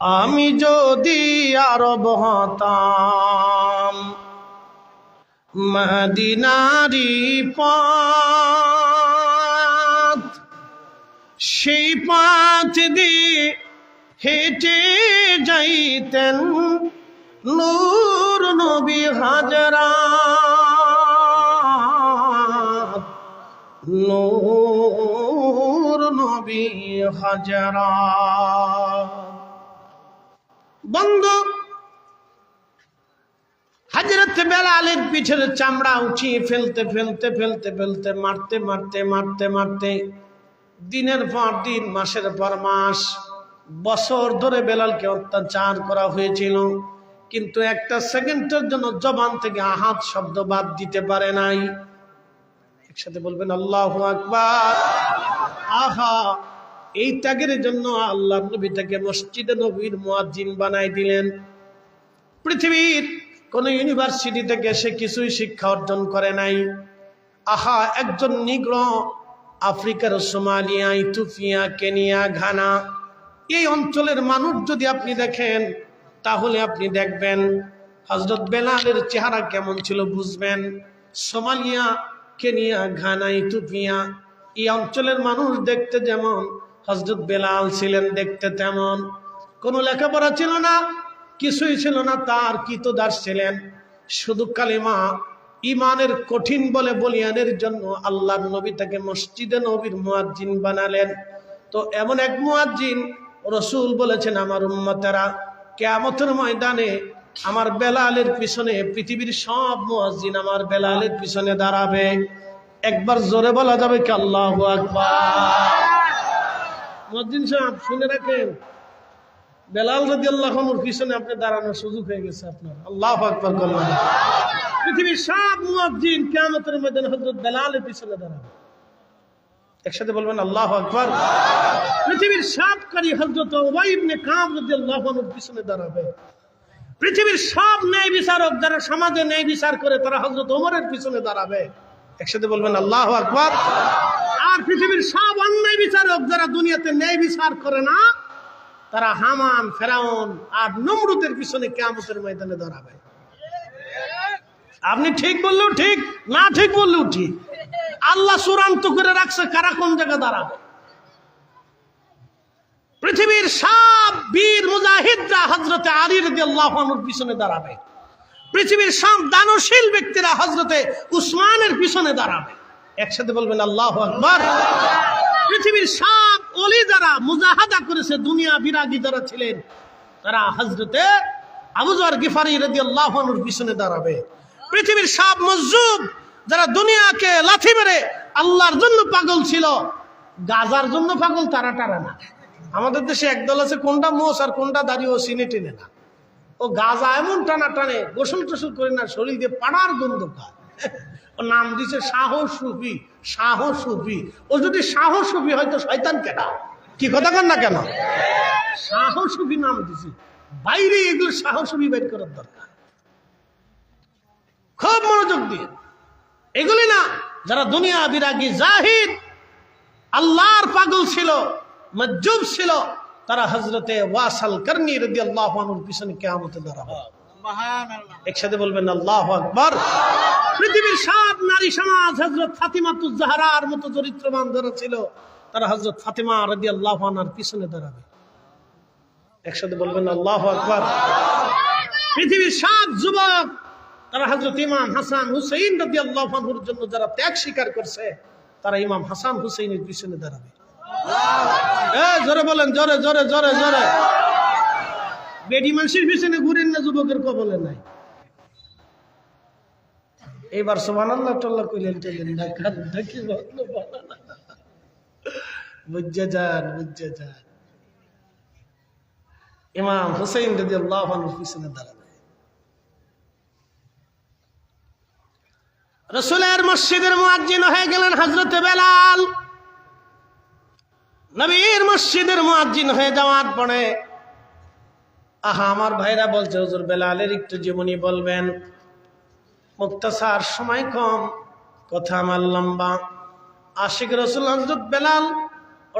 আমি যদি আরব হতাম, মদিনারি পথ, সেই পথ দিয়ে হেঁটে যাইতেন নূর নবী হাজরা। নূর নবী হাজরা। বন্ধু। হাজরত বেলালের পিঠের চামড়া উঠিয়ে ফেলতে ফেলতে ফেলতে ফেলতে, মারতে মারতে মারতে মারতে দিনের পর দিন, মাসের পর মাস, বছর ধরে বেলালকে অত্যাচার করা হয়েছিল। কিন্তু একটা সেকেন্ডের জন্য জবান থেকে আহাত শব্দ বাদ দিতে পারে নাই। একসাথে বলবেন, আল্লাহ আকবার। আহা! এই ত্যাগের জন্য আল্লাহ নবী তাকে মসজিদে নবীর মুয়াজ্জিন বানাই দিলেন। পৃথিবীর কোন ইউনিভার্সিটি থেকে সে কিছুই শিক্ষা অর্জন করে নাই। আহা, একজন নিগ্র আফ্রিকার সোমালিয়া ইথুপিয়া কেনিয়া, ঘানা, এই অঞ্চলের মানুষ যদি আপনি দেখেন, তাহলে আপনি দেখবেন হজরত বেলালের চেহারা কেমন ছিল বুঝবেন। সোমালিয়া, কেনিয়া, ঘানা ইথুপিয়া এই অঞ্চলের মানুষ দেখতে যেমন হজরত বেলাল ছিলেন দেখতে তেমন। কোনো লেখাপড়া ছিল না, কিছুই ছিল না, তার কিতদাস ছিলেন। শুধু কালিমা ইমানের কঠিন বলে বলিয়ানের জন্য আল্লাহর নবী তাকে মসজিদে নবীর মুয়াজ্জিন বানালেন। তো এমন এক মুয়াজ্জিন রসুল বলেছেন, আমার উম্মতেরা, কেয়ামতের ময়দানে আমার বেলালের পিছনে পৃথিবীর সব মুয়াজ্জিন আমার বেলালের পিছনে দাঁড়াবে। একবার জোরে বলা যাবে কি আল্লাহ আকবার? মুয়াজ্জিন সাহেব, শুনে রাখেন। বেলাল যদি আল্লাহ পিছনে আপনি দাঁড়ানোর সুযোগ হয়ে গেছে আপনার। আল্লাহ আকবর করলাম পৃথিবীর সব মুয়াজ্জিন কিয়ামতের ময়দানে হযরত বেলালের পিছনে দাঁড়াবে। একসাথে বলবেন, আল্লাহ আকবর। পৃথিবীর সব কারি হযরত উবাই ইবনে কাব রাদিয়াল্লাহু আনহুর পিছনে দাঁড়াবে। পৃথিবীর সব ন্যায় বিচারক যারা সমাজে ন্যায় বিচার করে, তারা হযরত ওমরের পিছনে দাঁড়াবে। একসাথে বলবেন, আল্লাহ আকবর। আর পৃথিবীর সব অন্যায় বিচারক যারা দুনিয়াতে ন্যায় বিচার করে না, তারা হামান, ফেরাউন আর নমরুদের পিছনে কেয়ামতের ময়দানে দাঁড়াবে। আপনি ঠিক বললেও ঠিক, না ঠিক বললেও ঠিক। আল্লাহ চূড়ান্ত করে রাখছে কারা কোন জায়গায় দাঁড়াবে। পৃথিবীর সব বীর মুজাহিদরা হজরতে আলীর আল্লাহনুর পিছনে দাঁড়াবে। পৃথিবীর সব দানশীল ব্যক্তিরা হজরতে উসমানের পিছনে দাঁড়াবে। একসাথে বলবেন, আল্লাহ পৃথিবীর সব অলি যারা মুজাহাদা করেছে, দুনিয়া বিরাগী যারা ছিলেন, তারা হজরতে আবুজার গিফারি রদি আল্লাহনুর পিছনে দাঁড়াবে। পৃথিবীর সব মজুব যারা দুনিয়াকে লাথি মেরে আল্লাহর জন্য পাগল ছিল, গাজার জন্য পাগল, তারা টারা না। আমাদের দেশে একদল আছে, কোনটা মোষ আর কোনটা দাঁড়িয়ে ও সিনে টেনে না। ও গাজা এমন টানা টানে গোসল টোসল করে না, শরীর দিয়ে পাড়ার গন্ধ খায় নাম দিছে শাহ সুফি শাহ সুফি ও যদি শাহ সুফি হয়তো শয়তান কেনা কি কথা কন না কেন? শাহ সুফি নাম দিছে বাইরে এগুলো শাহ সুফি বের করার দরকার। খুব মনোযোগ দিয়ে। এগুলি না যারা দুনিয়া বিরাগী জাহিদ আল্লাহর পাগল ছিল মজ্জুব ছিল তারা হজরতে ওয়াসাল করনি রদি আল্লাহ পিছনে কেয়ামতে দাঁড়াবে একসাথে বলবেন আল্লাহ আকবর। পৃথিবীর সব নারী সমাজ হজরত ফাতিমাতুজ জাহরার মতো চরিত্রবান যারা ছিল, তারা হজরত ফাতিমা রদি আল্লাহ পিছনে দাঁড়াবে। একসাথে বলবেন, আল্লাহ আকবর। পৃথিবীর সব যুবক, তারা হজরত ইমাম হাসান হুসেইন রদি আল্লাহর জন্য যারা ত্যাগ স্বীকার করছে, তারা ইমাম হাসান হুসেইনের পিছনে দাঁড়াবে। জোরে বলেন, জোরে জোরে জোরে জোরে। বেডি মানুষের পিছনে ঘুরেন না, যুবকের কবলে নাই। এইবার সোমান আল্লাহ টাল্লাহ কইলেন চলেন না বুঝে যান বুঝে যান। ইমাম আল্লাহ পিছনে দাঁড়াবে। রসুলের মসজিদের মুয়াজ্জিন হয়ে গেলেন হজরত বেলাল। নবীর মসজিদের মুয়াজ্জিন হয়ে যাওয়ার পরে, আহা, আমার ভাইরা বলছে, হুজুর বেলালের একটু জীবনী বলবেন। মুক্তাসার সময় কম। কথা আমার লম্বা। আশিক রসুল হজরত বেলাল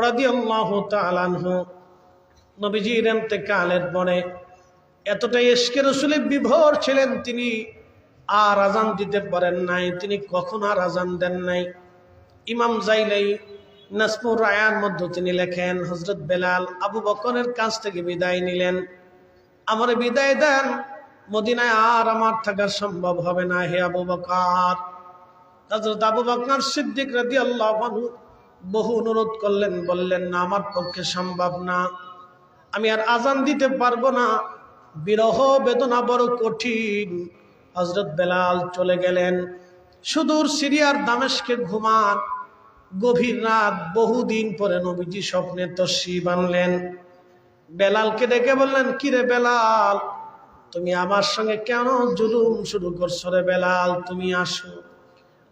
রাদিয়াল্লাহু তাআলা আনহু নবীজির কালের পরে এতটাই এসকে রসুলে বিভোর ছিলেন তিনি, আর আজান দিতে পারেন নাই। তিনি কখন আর আজান দেন নাই। ইমাম জাইলাই নাসমুর রায়ার মধ্যে তিনি লেখেন হজরত বেলাল আবু বকরের কাছ থেকে বিদায় নিলেন। আমার বিদায় দেন। মদিনায় আর আমার থাকা সম্ভব হবে না, হে আবু বকার। হজরত আবু বকর সিদ্দিক রাদি আল্লাহ বহু অনুরোধ করলেন, বললেন, না, আমার পক্ষে সম্ভব না। আমি আর আজান দিতে পারব না। বিরহ বেদনা বড় কঠিন। হজরত বেলাল চলে গেলেন। সুদূর সিরিয়ার দামেশকে ঘুমান। গভীর রাত, বহুদিন পরে নবীজি স্বপ্নে তসি বানলেন। বেলালকে ডেকে বললেন কিরে বেলাল তুমি আমার সঙ্গে কেন জুলুম শুরু করছ রে বেলাল? তুমি আসো।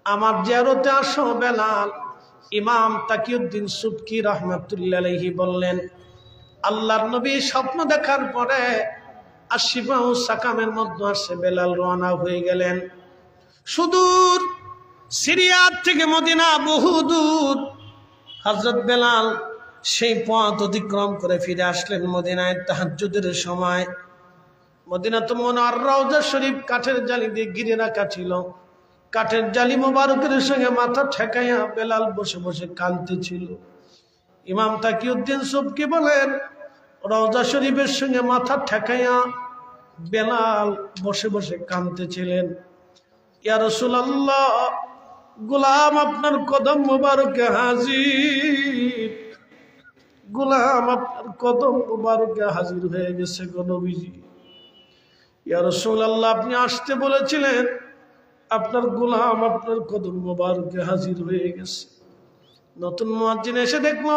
আমার জিয়ারতে আসো বেলাল। ইমাম তাকিউদ্দিন সুবকি রহমাতুল্লাহি বললেন, আল্লাহর নবী স্বপ্ন দেখার পরে আশিফা ও সাকামের মধ্যে আসে বেলাল রওনা হয়ে গেলেন। সুদূর, সিরিয়ার থেকে মদিনা বহু দূর। হজরত বেলাল সেই পথ অতিক্রম করে ফিরে আসলেন মদিনায় তাহাজুদের সময়। মদিনা তো মনার রওজা শরীফ কাঠের জালি দিয়ে গিরে রাখা ছিল। কাঠের জালি মোবারকের সঙ্গে মাথা ঠেকাইয়া বেলাল বসে বসে কানতে ছিল। ইমাম তাকিউদ্দিন সবকে বলেন, রওজা শরীফের সঙ্গে মাথা ঠেকাইয়া বেলাল বসে বসে কানতেছিলেন ইয়া রসুলাল্লাহ, গোলাম আপনার কদম মোবারকে হাজির। গোলাম আপনার কদম মোবারকে হাজির হয়ে গেছে গণবিজি ইয়া রসুলাল্লাহ, আপনি আসতে বলেছিলেন, আপনার গোলাম আপনার কদম মোবারকে হাজির হয়ে গেছে। নতুন মুয়াজ্জিন এসে দেখল,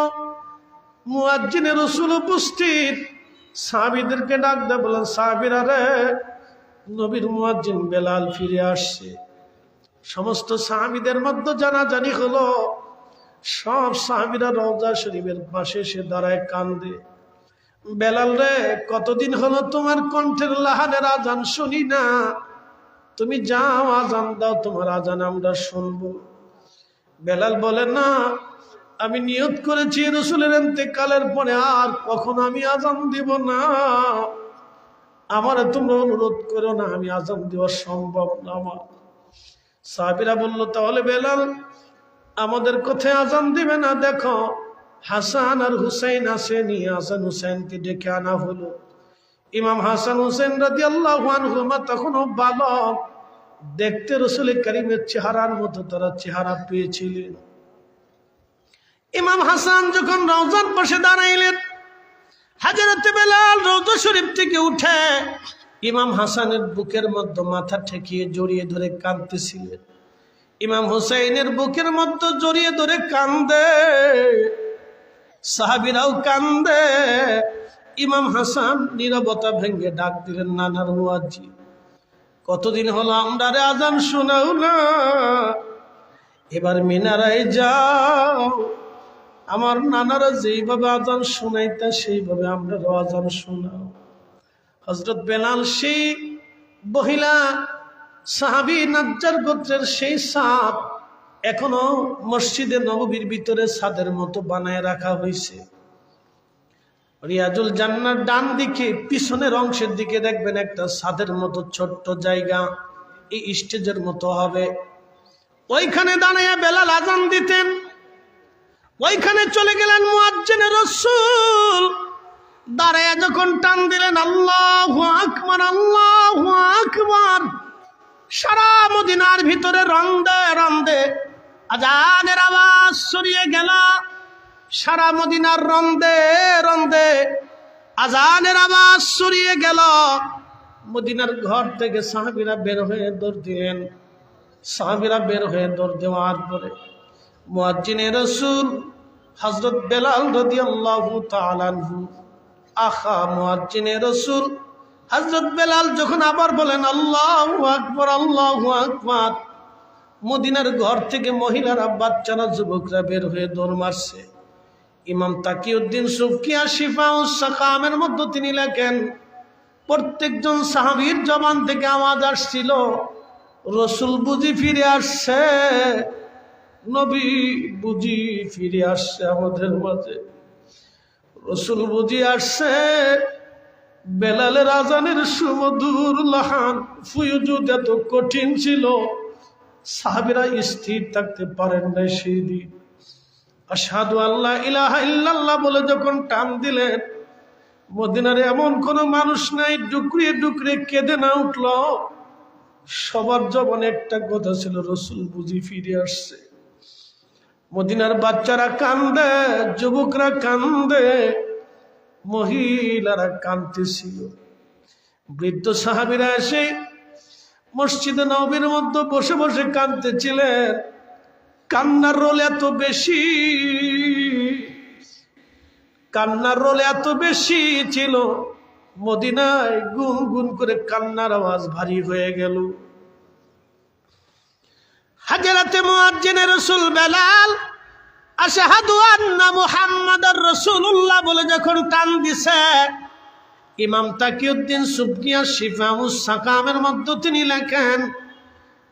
মুয়াজ্জিনের রসুল উপস্থিত। সাহাবিদেরকে ডাক দেয় বলেন সাহাবিরা রে, নবীর মুয়াজ্জিন বেলাল ফিরে আসছে। সমস্ত সাহাবিদের মধ্যে জানাজানি হলো, সব সাহাবিরা রওজা শরীফের পাশে এসে দাঁড়ায় কান্দে। বেলাল রে, কতদিন হলো তোমার কণ্ঠের লাহানের আজান শুনি না। তুমি যাও, আজান দাও, তোমার আজান আমরা শুনব। বেলাল বলে, না, আমি নিয়ত করেছি রসুলের কালের পরে আর কখন আমি আজান দিব না। আমার তোমরা অনুরোধ করো না, আমি আজান দেওয়া সম্ভব না আমার। সাহাবিরা বলল, তাহলে বেলাল, আমাদের কোথায় আজান দিবে না, দেখো হাসান আর হুসাইন আসেনি হাসান হুসাইনকে ডেকে আনা হলো। ইমাম হাসান হুসেন রাজি আল্লাহ তখনও বালক দেখতে রসুল করিমের চেহারার মতো তারা চেহারা পেয়েছিলেন। ইমাম হাসান যখন রওজার পাশে দাঁড়াইলেন, হাজারতে বেলাল রৌজা শরীফ থেকে উঠে ইমাম হাসানের বুকের মধ্যে মাথা ঠেকিয়ে জড়িয়ে ধরে কাঁদতেছিলেন। ইমাম হুসাইনের বুকের মধ্যে জড়িয়ে ধরে কান্দে। সাহাবিরাও কান্দে। ইমাম হাসান নিরবতা ভেঙ্গে ডাক দিলেন, নানার মুয়াজ্জি, কতদিন হলো আমরা রে আজান শোনাও না? এবার মিনারায় যাও। আমার নানারা যেইভাবে আজান শোনাইতা, সেইভাবে আমরা আজান শোনাও। হজরত বেলাল সেই মহিলা সাহাবি নাজ্জার গোত্রের সেই সাপ এখনও মসজিদে নববীর ভিতরে সাদের মতো বানায় রাখা হয়েছে। রিয়াজুল জান্নার ডান দিকে, পিছনের অংশের দিকে দেখবেন একটা সাদের মতো ছোট্ট জায়গা। এই স্টেজের মতো হবে। ওইখানে দাঁড়াইয়া বেলাল আজান দিতেন। ওইখানে চলে গেলেন মুয়াজ্জিনের রসুল। দাঁড়ায় যখন টান দিলেন, আল্লাহ আকবার আল্লাহ আকবার। সারা মদিনার ভিতরে রন্দে রন্দে আজানের আওয়াজ সরিয়ে গেল। সারা মদিনার রন্দে রন্দে আজানের আওয়াজ সরিয়ে গেল। মদিনার ঘর থেকে সাহাবিরা বের হয়ে দৌড় দিলেন। সাহাবিরা বের হয়ে দৌড় দেওয়ার পরে মুয়াজ্জিনে রসুল হজরত বেলাল রদি আল্লাহ তালানহু আখা মুয়াজ্জিনে রসুল হজরত বেলাল যখন আবার বলেন, আল্লাহ আকবর আল্লাহ আকবর মদিনার ঘর থেকে মহিলারা, বাচ্চারা, যুবকরা বের হয়ে দৌড় মারছে। ইমাম তাকিউদ্দিন সুফকিয়া শিফা সাকামের মধ্যে তিনি লেখেন, প্রত্যেকজন সাহাবির জবান থেকে আওয়াজ আসছিল, রসুল বুঝি ফিরে আসছে, নবী বুঝি ফিরে আসছে আমাদের মাঝে। রসুল বুঝি আসছে, বেলালের আজানের সুমধুর লাহান ফুয়ুজুদ এত কঠিন ছিল। সাহাবিরা স্থির থাকতে পারেন নাই সেই দিন। আসাদু আল্লাহ ইলাহা ইল্লাল্লাহ বলে যখন টান দিলেন, মদিনার এমন কোন মানুষ নাই, ডুকরিয়ে ডুকরিয়ে কেঁদে না উঠল। সবার জবানে একটা কথা ছিল, রসুল বুঝি ফিরে আসছে। মদিনার বাচ্চারা কান্দে, যুবকরা কান্দে, মহিলারা কান্দতেছিল বৃদ্ধ সাহাবিরা এসে মসজিদে নবীর মধ্যে বসে বসে কান্দতেছিলেন কান্নার রোল এত বেশি, কান্নার রোল এত বেশি ছিল, মদিনায় গুন গুন করে কান্নার আওয়াজ ভারী হয়ে গেল। হাজারাতে মুয়াজ্জিনের রসুল বেলাল আশহাদু আন্না মুহাম্মাদার রাসূলুল্লাহ বলে যখন টান দিছে ইমাম তাকিউদ্দিন সুবকিয়া শিফাউস সাকামের মধ্যে তিনি লেখেন,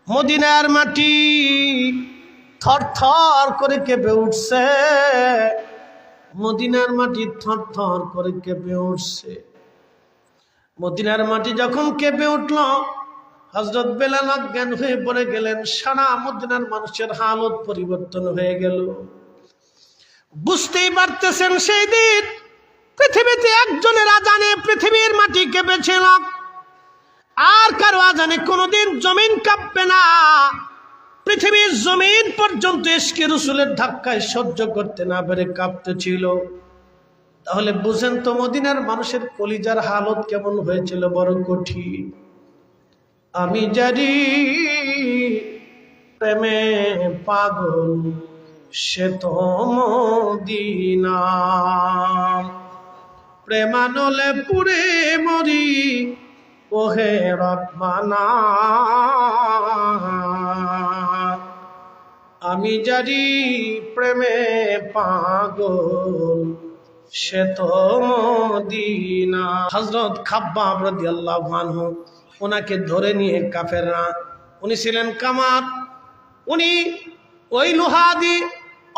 মদিনার মাটি থর থর করে কেঁপে উঠছে। মদিনার মাটি থর থর করে কেঁপে উঠছে। মদিনার মাটি যখন কেঁপে উঠল হজরত বেলাল অজ্ঞান হয়ে পড়ে গেলেন। সারা মদিনার মানুষের হালত পরিবর্তন হয়ে গেল। বুঝতেই পারতেছেন সেই দিন পৃথিবীতে একজনের আজানে পৃথিবীর মাটি কেঁপেছিল আর কারও আজানে কোনোদিন জমিন কাঁপবে না। পৃথিবীর জমিন পর্যন্ত এসকে রসুলের ধাক্কায় সহ্য করতে না পেরে কাঁপতে ছিল। তাহলে বুঝেন তো মদিনার মানুষের কলিজার হালত কেমন হয়েছিল, বড় কঠিন। আমি জানি প্রেমে পাগল সে তো মদিনা। প্রেমানলে পুরে মরি, ওহে রত্মানা আমি জানি প্রেমে পাগল, সে তো মদিনা হজরত খাব্বাব রাদিয়াল্লাহু আনহু ওনাকে ধরে নিয়ে কাফেররা, উনি ছিলেন কামার। উনি ওই লোহা দিয়ে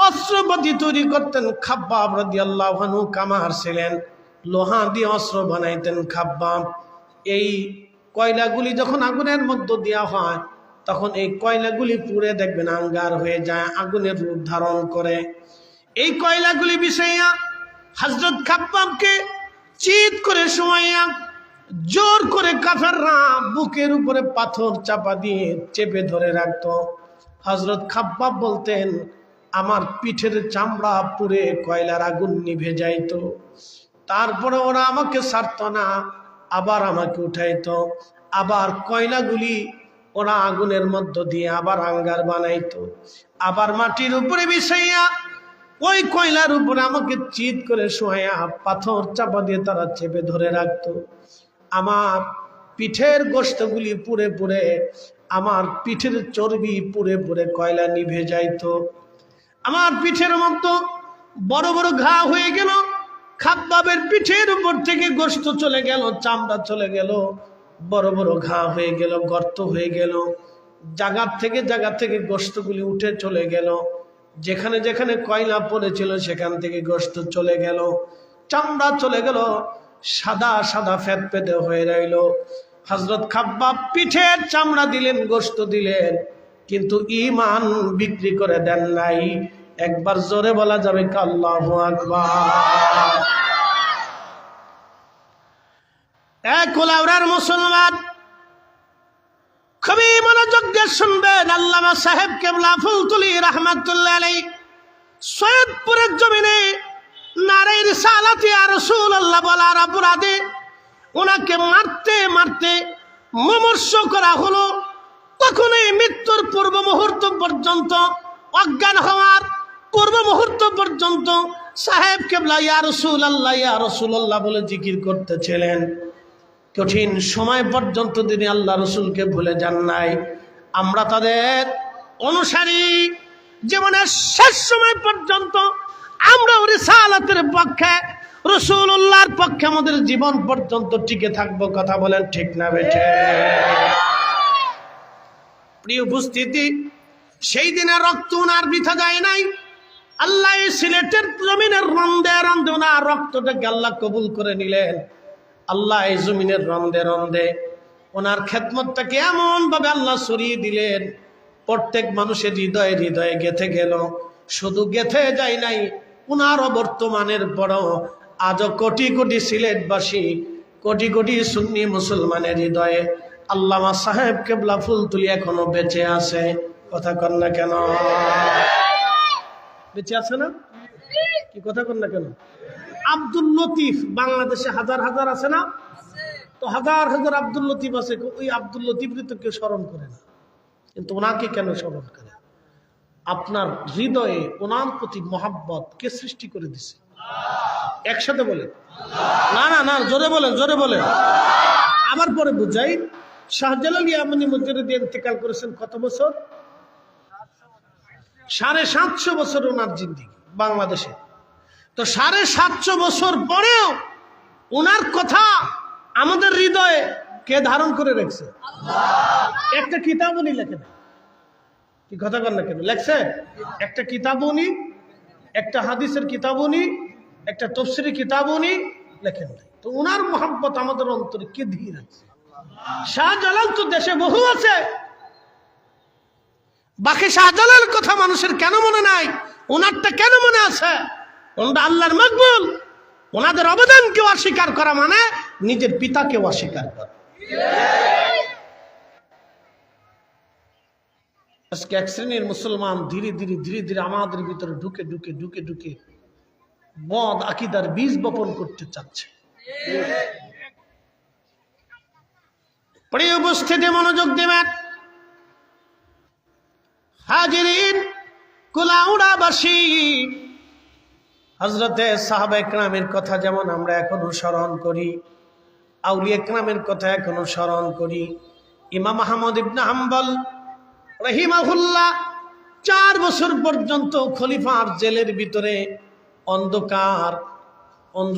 অস্ত্রপাতি তৈরি করতেন। খাব্বাব রাদিয়াল্লাহু আনহু কামার ছিলেন। লোহা দিয়ে অস্ত্র বানাইতেন খাব্বাব এই কয়লাগুলি যখন আগুনের মধ্যে দেওয়া হয়, তখন এই কয়লাগুলি পুড়ে দেখবেন আঙ্গার হয়ে যায়, আগুনের রূপ ধারণ করে। এই কয়লাগুলি বিষয়া হজরত খাব্বাবকে চিত করে শোয়াইয়া জোর করে কাফেররা বুকের উপরে পাথর চাপা দিয়ে চেপে ধরে রাখত। হজরত খাব্বাব বলতেন, আমার পিঠের চামড়া পুড়ে কয়লার আগুন নিভে যাইতো। তারপরে ওরা আমাকে ছাড়ত না, আবার আমাকে উঠাইতো। আবার কয়লাগুলি ওরা আগুনের মধ্য দিয়ে আবার আঙ্গার বানাইতো। আবার মাটির উপরে বিষাইয়া ওই কয়লার উপরে আমাকে চিত করে শোয়া পাথর চাপা দিয়ে তারা চেপে ধরে রাখতো। আমার পিঠের গোস্তগুলি পুড়ে পুড়ে, আমার পিঠের চর্বি পুড়ে পুড়ে কয়লা নিভে যাইতো। আমার পিঠের মতো বড় বড় ঘা হয়ে গেল খাব্বাবের পিঠের উপর থেকে গোস্ত চলে গেল, চামড়া চলে গেল, বড় বড় ঘা হয়ে গেল, গর্ত হয়ে গেল। জাগার থেকে জাগার থেকে গোস্তগুলি উঠে চলে গেল। যেখানে যেখানে কয়লা পড়েছিল, সেখান থেকে গোস্ত চলে গেল। চামড়া চলে গেল, সাদা সাদা ফ্যাত পেতে হয়ে রইল। হজরত খাব্বাব পিঠের চামড়া দিলেন গোস্ত দিলেন, কিন্তু ইমান বিক্রি করে দেন নাই। একবার জোরে বলা যাবে কাল্লাহ আকবার। মুসলমান, খুবই মনোযোগ দিয়ে শুনবেন আল্লামা সাহেব কেবলা ফুলতুলি রহমতুল্লাহ আলাই সৈয়দপুরের জমিনে নারীর সালাতি আর রসুল আল্লাহ বলার অপরাধে ওনাকে মারতে মারতে মমর্ষ করা হলো। তখনই মৃত্যুর পূর্ব মুহূর্ত পর্যন্ত অজ্ঞান হওয়ার পূর্ব মুহূর্ত পর্যন্ত সাহেব কেবলা, ইয়া রসুল আল্লাহ ইয়া রসুল আল্লাহ বলে জিকির করতেছিলেন। কঠিন সময় পর্যন্ত তিনি আল্লাহ রসুলকে ভুলে যান নাই। আমরা তাদের অনুসারী। জীবনের শেষ সময় পর্যন্ত আমরা রিসালাতের পক্ষে রসুল্লাহর পক্ষে আমাদের জীবন পর্যন্ত টিকে থাকব, কথা বলেন ঠিক না বেঠে? প্রিয় উপস্থিতি, সেই দিনে রক্ত উনার বৃথা যায় নাই। আল্লাহ এই সিলেটের জমিনের রং রন্দে রন্দে ওনার রক্তটাকে আল্লাহ কবুল করে নিলেন? আল্লাহ এই জমিনের রং দে রন্দে রন্দে ওনার খেদমতটাকে এমন ভাবে আল্লাহ সরিয়ে দিলেন? প্রত্যেক মানুষের হৃদয়ে হৃদয়ে গেথে গেল। শুধু গেথে যায় নাই ওনারও বর্তমানের পরও আজও কোটি কোটি সিলেটবাসী, কোটি কোটি সুন্নি মুসলমানের হৃদয়ে আল্লামা সাহেব কেবলা ফুল তুলি এখনও বেঁচে আছে। কথা কন না কেন? বেঁচে আছে না? কি কথা কন না কেন? আব্দুল লতিফ বাংলাদেশে হাজার হাজার আছে না? তো হাজার হাজার আব্দুল লতিফ আছে ওই আব্দুল লতিফকে তো কেউ স্মরণ করে না। কিন্তু ওনাকে কেন স্মরণ করে? আপনার হৃদয়ে ওনার প্রতি মহাব্বত কে সৃষ্টি করে দিছে? একসাথে বলেন। না না না, জোরে বলেন জোরে বলেন। আবার পরে বুঝাই। শাহজালাল ইয়ামানি মজুরি ইন্তেকাল করেছেন কত বছর? সাড়ে সাতশো বছর ওনার জিন্দিগি বাংলাদেশে। তো সাড়ে সাতশো বছর পরেও ওনার কথা আমাদের হৃদয়ে কে ধারণ করে রেখেছে? একটা কিতাব উনি লেখে নাই কি কথা কর না কেন? লেখছে একটা কিতাব উনি একটা হাদিসের কিতাব উনি একটা তফসিরি কিতাব উনি লেখেন তো ওনার মোহাম্মত আমাদের অন্তরে কে দিয়ে রাখছে? শাহজালাল তো দেশে বহু আছে। বাকি শাহজালাল কথা মানুষের কেন মনে নাই? ওনারটা কেন মনে আছে? ওনারা আল্লাহর মকবুল। ওনাদের অবদানকে অস্বীকার করা মানে নিজের পিতাকে অস্বীকার করা। আজকে এক শ্রেণির মুসলমান ধীরে ধীরে ধীরে ধীরে আমাদের ভিতরে ঢুকে ঢুকে ঢুকে ঢুকে বদ আকিদার বীজ বপন করতে চাচ্ছে। উপস্থিতি, মনোযোগ দেবেন। হাজিরিন, কুলাউড়াবাসী। হজরতে সাহাবা একরামের কথা যেমন আমরা এখনও স্মরণ করি, আউলিয়া একরামের কথা এখনও স্মরণ করি। ইমাম আহমদ ইবনা হাম্বল রহিমাহুল্লাহ চার বছর পর্যন্ত খলিফার জেলের ভিতরে অন্ধকার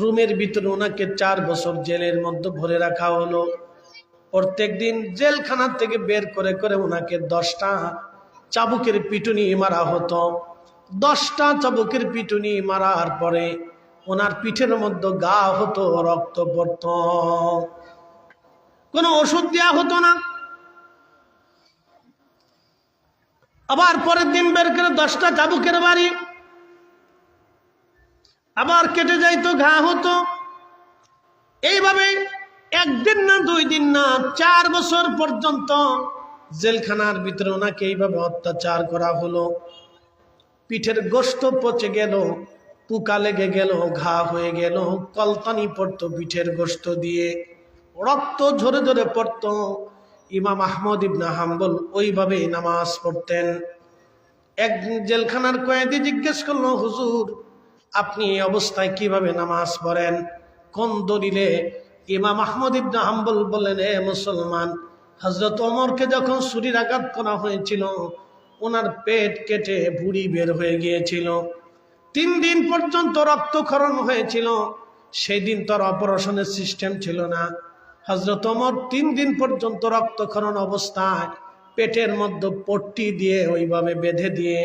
রুমের ভিতরে ওনাকে চার বছর জেলের মধ্যে ভরে রাখা হলো। প্রত্যেক দিন জেলখানা থেকে বের করে করে ওনাকে দশটা চাবুকের পিটুনি মারা হতো। দশটা চাবুকের পিটুনি মারার পরে ওনার পিঠের মধ্যে গা হতো, রক্ত পড়ত। কোনো ওষুধ দেওয়া হতো না। আবার পরের দিন বের করে দশটা চাবুকের বাড়ি। আবার কেটে যাইতো, ঘা হতো। এইভাবে একদিন না দুই দিন না চার বছর পর্যন্ত জেলখানার ভিতরে ওনাকে এইভাবে অত্যাচার করা হলো। পিঠের গোস্ত পচে গেল, পুকা লেগে গেল, ঘা হয়ে গেল, কলতানি পড়তো পিঠের গোস্ত দিয়ে। রক্ত ঝরে ঝরে পড়তো। ইমাম আহমদ ইবনা হাম্বল ওইভাবে নামাজ পড়তেন। এক জেলখানার কয়েদি জিজ্ঞেস করল, হুজুর, আপনি এই অবস্থায় কীভাবে নামাজ পড়েন? কোন দলিলে? ইমাম আহমদ ইবনা হাম্বল বললেন, এ মুসলমান হজরত ওমরকে যখন ছুরির আঘাত করা হয়েছিল, ওনার পেট কেটে ভুড়ি বের হয়ে গিয়েছিল। তিন দিন পর্যন্ত রক্তক্ষরণ হয়েছিল। সেই দিন তোর অপারেশনের সিস্টেম ছিল না। হজরত ওমর তিন দিন পর্যন্ত রক্তক্ষরণ অবস্থায় পেটের মধ্যে পট্টি দিয়ে ওইভাবে বেঁধে দিয়ে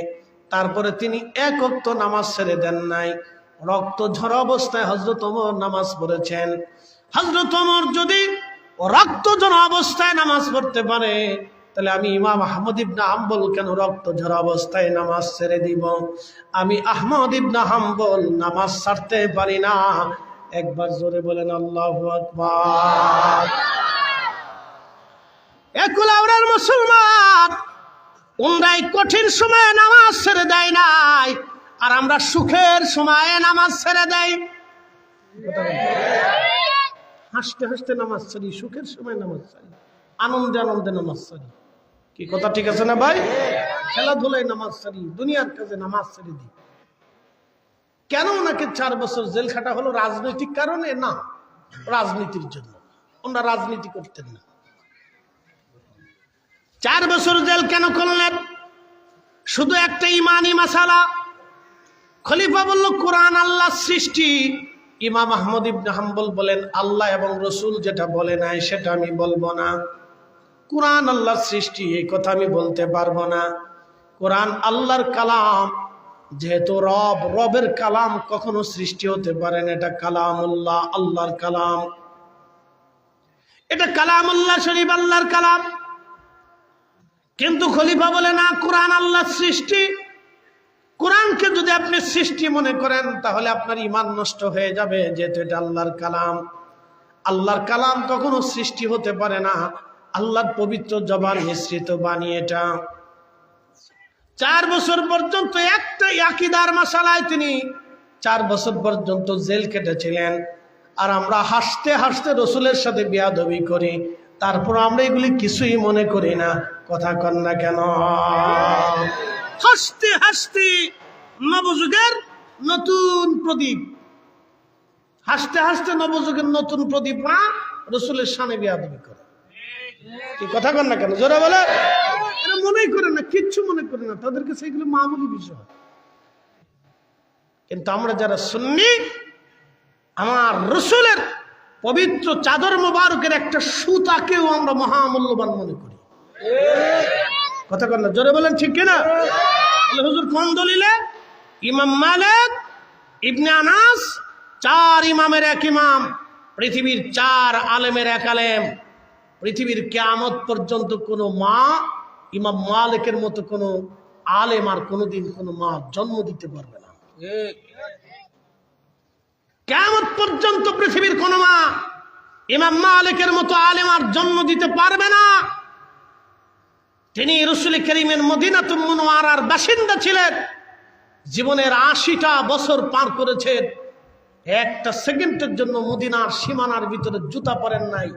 তারপরে তিনি এক অক্ত নামাজ ছেড়ে দেন নাই। রক্ত ঝরা অবস্থায় হজরত ওমর নামাজ পড়েছেন। হজরত ওমর যদি রক্ত ঝরা অবস্থায় নামাজ পড়তে পারে, তাহলে আমি ইমাম আহমদ ইবনা হাম্বল কেন রক্ত ঝরা অবস্থায় নামাজ ছেড়ে দিব? আমি আহমদ ইবনা হাম্বল নামাজ ছাড়তে পারি না। একবার জোরে বলেন, আল্লাহ আকবার। একুলাউড়ার মুসলমান উমরাই কঠিন সময়ে নামাজ ছেড়ে দেয় নাই, আর আমরা সুখের সময়ে নামাজ ছেড়ে দেয় হাসতে হাসতে নামাজ ছাড়ি, সুখের সময় নামাজ ছাড়ি, আনন্দে আনন্দে নামাজ ছাড়ি। কি কথা ঠিক আছে না ভাই? খেলাধুলায় নামাজ ছাড়ি, দুনিয়ার কাজে নামাজ ছেড়ে দিই কেন ওনাকে চার বছর জেল খাটা হলো? রাজনৈতিক কারণে? না, রাজনীতির জন্য। ওনারা রাজনীতি করতেন না। চার বছর জেল কেন করলেন? শুধু একটা ইমানি মাসালা। খলিফা বলল, কোরআন আল্লাহ সৃষ্টি ইমাম আহমদ ইবনে হাম্বল বলেন, আল্লাহ এবং রসুল যেটা বলে নাই, সেটা আমি বলব না। কোরআন আল্লাহর সৃষ্টি, এই কথা আমি বলতে পারব না। কোরআন আল্লাহর কালাম, যেহেতু রব, রবের কালাম কখনো সৃষ্টি হতে পারে না, এটা কালামুল্লাহ, আল্লাহর কালাম। এটা কালামুল্লাহ শরীফ, আল্লাহর কালাম। কিন্তু খলিফা বলে না, কোরআন আল্লাহর সৃষ্টি। কোরআনকে যদি আপনি সৃষ্টি মনে করেন, তাহলে আপনার ইমান নষ্ট হয়ে যাবে, যেহেতু এটা আল্লাহর কালাম। আল্লাহর কালাম কখনো সৃষ্টি হতে পারে না। আল্লাহর পবিত্র জবান মিশ্রিত বাণী এটা। চার বছর পর্যন্ত একটা ইয়াকিদার মশালায় তিনি চার বছর পর্যন্ত জেল কেটেছিলেন। আর আমরা হাসতে হাসতে রসুলের সাথে বিয়াদবি করি। তারপর আমরা এগুলি কিছুই মনে করি না। কথা কন না কেন? হাসতে হাসতে নবযুগের নতুন প্রদীপ। হাসতে হাসতে নবযুগের নতুন প্রদীপ না রসুলের সামনে বিয়াদবি করে। কি কথা কন না কেন? জোরে বলে। এরা মনেই করে না, কিচ্ছু মনে করে না। তাদেরকে এগুলো মামুলি বিষয়। কিন্তু আমরা যারা শুননি আমার রসুলের পবিত্র চাদর মোবারকের একটা সুতাকেও আমরা মহামূল্যবান মনে করি। কথা কন না, জোরে বলেন, ঠিক কিনা? হুজুর কোন দলিলে? ইমাম মালিক, ইবনে আনাস, চার ইমামের এক ইমাম, পৃথিবীর চার আলেমের এক আলেম। পৃথিবীর কেয়ামত পর্যন্ত কোনো মা, ইমাম মালিকের মতো কোনো আলেম আর কোনোদিন কোনো মা জন্ম দিতে পারবে না। কেমন পর্যন্ত পৃথিবীর কোন মা, ইমাম মালিকের মতো আলেম আর জন্ম দিতে পারবে না। তিনি রসুল করিমের মদিনাতুল মুনওয়ারার বাসিন্দা ছিলেন। জীবনের আশিটা বছর পার করেছেন। একটা সেকেন্ডের জন্য মদিনার সীমানার ভিতরে জুতা পরেন নাই।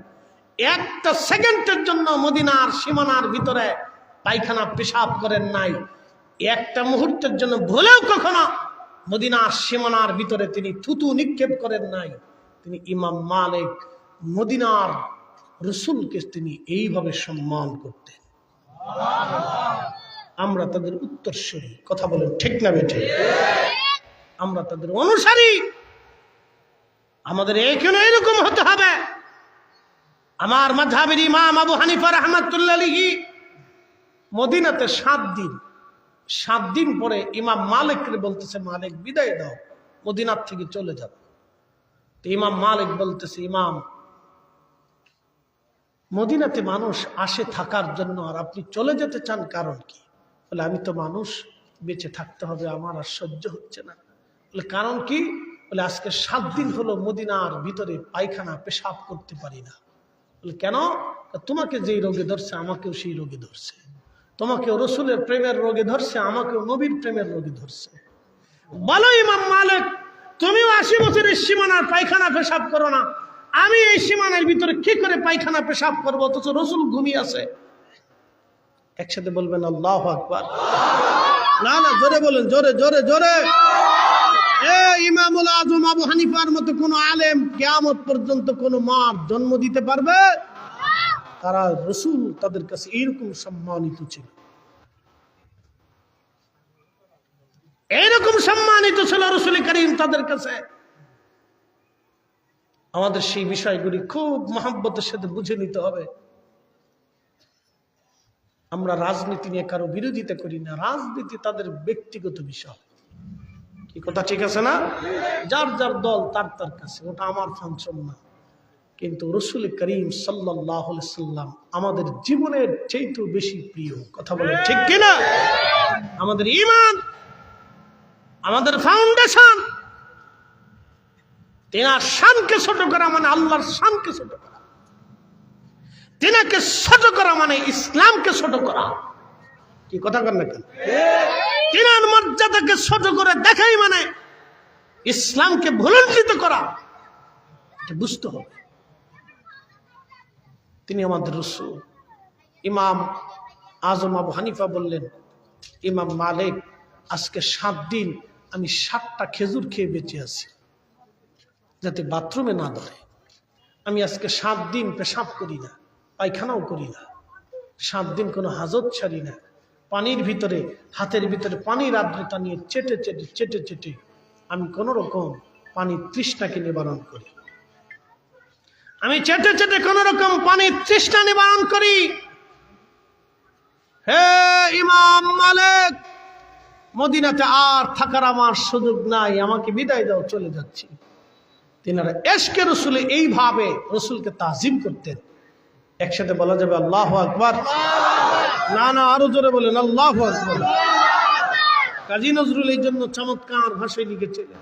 একটা সেকেন্ডের জন্য মদিনার সীমানার ভিতরে পায়খানা পেশাব করেন নাই। একটা মুহূর্তের জন্য ভুলেও কখনো মদিনার সীমানার ভিতরে তিনি থুতু নিক্ষেপ করেন নাই। তিনি ইমাম মালিক, মদিনার রসুলকে তিনি এইভাবে সম্মান করতেন। আমরা তাদের উত্তরস্বরী কথা বলেন, ঠিক না বেঠে? আমরা তাদের অনুসারী। আমাদের এখানে এরকম হতে হবে। আমার মাঝাবের ইমাম আবু হানিফা রহমাতুল্লাহি মদিনাতে সাত দিন সাত দিন পরে ইমাম মালিককে বলতেছে, মালিক, বিদায় দাও, মদিনার থেকে চলে যাও। ইমাম মালিক বলতেছে, ইমাম মদিনাতে মানুষ আসে থাকার জন্য আর আপনি চলে যেতে চান কারণ কি? বলে, আমি তো মানুষ, বেঁচে থাকতে হবে, আমার আর সহ্য হচ্ছে না। বলে, কারণ কি? বলে, আজকে সাত দিন হলো মদিনার ভিতরে পায়খানা পেশাব করতে পারি না। বলে, কেন? তোমাকে যেই রোগে ধরছে, আমাকেও সেই রোগে ধরছে। তোমাকেও রসুলের প্রেমের রোগে ধরছে, আমাকেও নবীর প্রেমের রোগে ধরছে। বলো, ইমাম মালিক, তুমিও আশি বছরের সীমানার পায়খানা পেশাব করো না। আমি এই সীমানার ভিতরে কি করে পায়খানা পেশাব করব? অথচ রসুল ঘুমিয়ে আছে। একসাথে বলবেন, আল্লাহ আকবার। না না, জোরে বলেন, জোরে জোরে জোরে। ইমামুল আজম আবু হানিফার মতো কোন আলেম কেয়ামত পর্যন্ত কোন মার জন্ম দিতে পারবে? তারা রসুল তাদের কাছে এইরকম সম্মানিত ছিল। এইরকম সম্মানিত ছিল রসুল করিম তাদের কাছে। আমাদের সেই বিষয়গুলি খুব মহাব্বতের সাথে বুঝে নিতে হবে। আমরা রাজনীতি নিয়ে কারও বিরোধিতা করি না। রাজনীতি তাদের ব্যক্তিগত বিষয়। কি কথা ঠিক আছে না? যার যার দল, তার তার কাছে। ওটা আমার ফাংশন না। কিন্তু রসুল করিম সাল্লাম আমাদের জীবনের চাইতেও বেশি প্রিয়। কথা বলে ঠিক কিনা? আমাদের ইমান আমাদের ফাউন্ডেশন তেনার শানকে ছোট করা মানে আল্লাহর শানকে ছোট করা। তেনাকে ছোট করা মানে ইসলামকে ছোট করা। কি কথা কর না কেন? তিনার মর্যাদাকে ছোট করে দেখাই মানে ইসলামকে ভুলঞ্চিত করা। এটা বুঝতে হবে। তিনি আমাদের রসুল। ইমাম আজম আবু হানিফা বললেন, ইমাম মালিক, আজকে সাত দিন আমি সাতটা খেজুর খেয়ে বেঁচে আছি। যাতে বাথরুমে না ধরে। আমি আজকে সাত দিন পেশাব করি না, পায়খানাও করি না। সাত দিন কোনো হাজত ছাড়ি না। পানির ভিতরে, হাতের ভিতরে পানির আর্দ্রতা নিয়ে চেটে চেটে চেটে চেটে আমি কোন রকম পানির তৃষ্ণাকে নিবারণ করি। আমি চেটে চেটে কোন রকম পানির তৃষ্ণা নিবারণ করি। হে ইমাম মালিক, মদিনাতে আর থাকার আমার সুযোগ নাই, আমাকে বিদায় দাও, চলে যাচ্ছি। তিনারা এশকে রসুলে এইভাবে রসুলকে তাজিম করতেন। একসাথে বলা যাবে আল্লাহ আকবর। না না, আরও জোরে বলেন, আল্লাহ আকবর। কাজী নজরুল এই জন্য চমৎকার ভাষায় লিখেছিলেন।